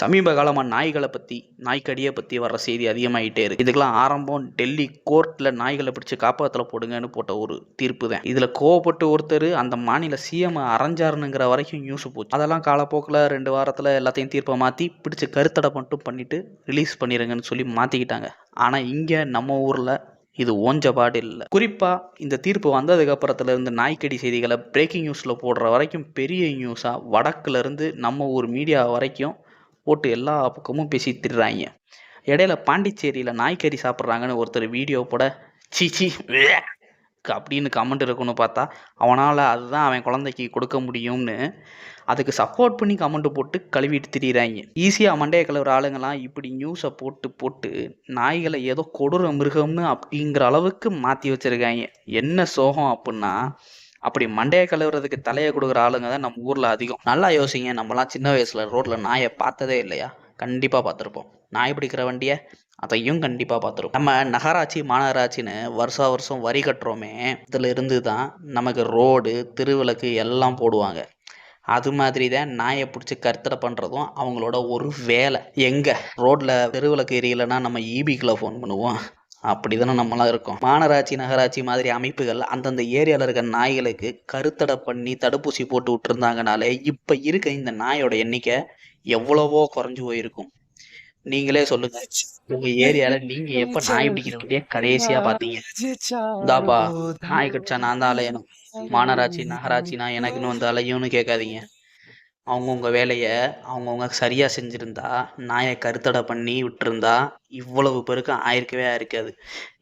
சமீப காலமாக நாய்களை பற்றி நாய்க்கடியை பற்றி வர்ற செய்தி அதிகமாகிட்டே இருக்கு. இதுக்கெல்லாம் ஆரம்பம் டெல்லி கோர்ட்டில் நாய்களை பிடிச்சி காப்பாத்தில் போடுங்கன்னு போட்ட ஒரு தீர்ப்பு தான். இதில் கோவப்பட்டு ஒருத்தர் அந்த மாநில சிஎம் அரைஞ்சாருனுங்கிற வரைக்கும் நியூஸ் போச்சு. அதெல்லாம் காலப்போக்கில் ரெண்டு வாரத்தில் எல்லாத்தையும் தீர்ப்பை மாற்றி பிடிச்சி கருத்தடை மட்டும் பண்ணிவிட்டு ரிலீஸ் பண்ணிடுங்கன்னு சொல்லி மாற்றிக்கிட்டாங்க ஆனால் இங்கே நம்ம ஊரில் இது ஓஞ்ச பாடு இல்லை. குறிப்பாக இந்த தீர்ப்பு வந்ததுக்கப்புறத்துலேருந்து நாய்க்கடி செய்திகளை பிரேக்கிங் நியூஸில் போடுற வரைக்கும் பெரிய நியூஸாக வடக்குலேருந்து நம்ம ஊர் மீடியா வரைக்கும் போட்டு எல்லா பக்கமும் பேசி திடுறாங்க இடையில பாண்டிச்சேரியில் நாய்க்கறி சாப்பிட்றாங்கன்னு ஒருத்தர் வீடியோ போட சீச்சி அப்படின்னு கமெண்ட் இருக்குன்னு பார்த்தா அவனால் அதுதான் அவன் குழந்தைக்கு கொடுக்க முடியும்னு அதுக்கு சப்போர்ட் பண்ணி கமெண்ட் போட்டு கழுவிட்டு திரியிறாங்க. ஈஸியாக மண்டைய கலவுற ஆளுங்கலாம் இப்படி நியூஸை போட்டு போட்டு நாய்களை ஏதோ கொடூர மிருகம்னு அப்படிங்கிற அளவுக்கு மாற்றி வச்சுருக்காங்க. என்ன சோகம் அப்படின்னா அப்படி மண்டையை கழுவுறதுக்கு தலையை கொடுக்குற ஆளுங்க தான் நம்ம ஊரில் அதிகம். நல்லா யோசிங்க நம்மலாம் சின்ன வயசில் ரோட்டில் நாயை பார்த்ததே இல்லையா? கண்டிப்பாக பார்த்துருப்போம். நாய் பிடிக்கிற வண்டியை அதையும் கண்டிப்பாக பார்த்துருப்போம். நம்ம நகராட்சி மாநகராட்சின்னு வருஷா வருஷம் வரி கட்டுறோமே. இதில் இருந்து தான் நமக்கு ரோடு திருவிளக்கு எல்லாம் போடுவாங்க. அது மாதிரி தான் நாயை பிடிச்சி கருத்தடை பண்ணுறதும் அவங்களோட ஒரு வேலை. எங்கே? ரோட்டில் தெருவிளக்கு எரியலைன்னா நம்ம ஈபிக்குள்ளே ஃபோன் பண்ணுவோம். அப்படி தானே நம்மளாம் இருக்கோம். மாநகராட்சி நகராட்சி மாதிரி அமைப்புகள் அந்தந்த ஏரியாவில் இருக்க நாய்களுக்கு கருத்தடை பண்ணி தடுப்பூசி போட்டு விட்டுருந்தாங்கனாலே இப்போ இருக்க இந்த நாயோட எண்ணிக்கை எவ்வளவோ குறைஞ்சு போயிருக்கும். நீங்களே சொல்லுங்க. உங்க ஏரியால நீங்க எப்ப நாய் பிடிக்கிற வண்டியை கடைசியா பாத்தீங்க. இந்தாப்பா நாய் கடிச்சா நான் தான் அலையணும். மாநகராட்சி நகராட்சினா எனக்குன்னு வந்து அலையும்னு கேட்காதீங்க. அவங்கவுங்க வேலையை அவங்கவுங்க சரியாக செஞ்சுருந்தா நாயை கருத்தடை பண்ணி விட்டுருந்தா இவ்வளவு பேருக்கு ஆயிருக்கவே ஆயிருக்காது.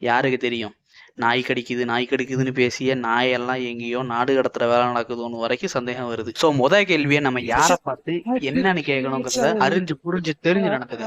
யாருக்கு தெரியும்? நாய் கடிக்குது நாய் கடிக்குதுன்னு பேசிய நாயெல்லாம் எங்கேயோ நாடு கடத்துற வேலை நடக்குதுன்னு வரைக்கும் சந்தேகம் வருது. ஸோ முத கேள்வியை நம்ம யாரை பார்த்து என்னன்னு கேட்கணுங்கிறத அறிஞ்சு புரிஞ்சு தெரிஞ்சு நடக்குது